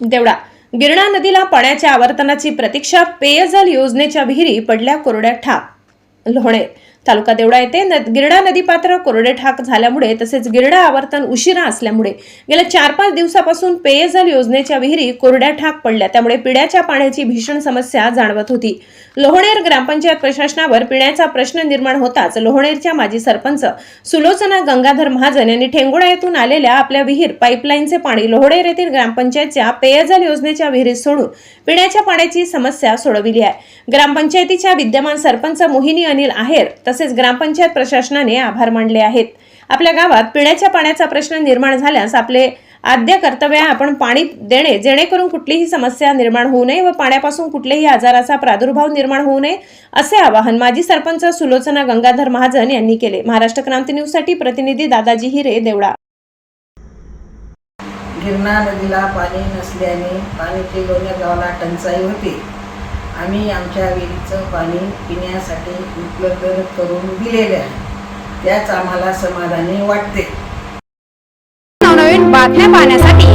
देवडा. गिरणा नदीला पाण्याच्या आवर्तनाची प्रतीक्षा पेयजल योजनेच्या विहिरी पडल्या कोरड्या ठाप लोहणे. तालुका देवडा येथे न- नदी नदीपात्र कोरडे ठाक झाल्यामुळे तसेच गिरडा आवर्तन उशिरा असल्यामुळे गेल्या चार पाच दिवसापासून पेयजल योजनेच्या विहिरी कोरड्या ठाक पडल्या. त्यामुळे पिण्याच्या पाण्याची भीषण समस्या जाणवत होती. लोहणेर ग्रामपंचायत प्रशासनावर पिण्याचा प्रश्न निर्माण होताच लोहणेरच्या माजी सरपंच सुलोचना गंगाधर महाजन यांनी ठेंगोडा येथून आलेल्या आपल्या विहीर पाईपलाईनचे पाणी लोहणेर येथील ग्रामपंचायतच्या पेयजल योजनेच्या विहिरीत सोडून पिण्याच्या पाण्याची समस्या सोडविली आहे. ग्रामपंचायतीच्या विद्यमान सरपंच मोहिनी अनिल आहेर तसेच तसेच ग्रामपंचायत प्रशासनाने आभार मानले आहेत. आपल्या गावात पिण्याच्या पाण्याचा प्रश्न निर्माण झाल्यास आपले आद्य कर्तव्य आपण पाणी देणे जेणेकरून कुठलीही समस्या निर्माण होऊ नये व पाण्यापासून कुठल्याही आजाराचा प्रादुर्भाव निर्माण होऊ नये असे आवाहन माजी सरपंच सुलोचना गंगाधर महाजन यांनी केले. महाराष्ट्र क्रांती न्यूजसाठी प्रतिनिधी दादाजी हिरे देवडा गिरणा नदीला पाणी नसल्याने पाण्याची लोण्या गावाला टंचाई होती. आम्ही आमच्या विहिरीचं पाणी पिण्यासाठी उपलब्ध करून दिलेले आहे. त्याच आम्हाला समाधानी वाटते. नवनवीन बातम्या पाहण्यासाठी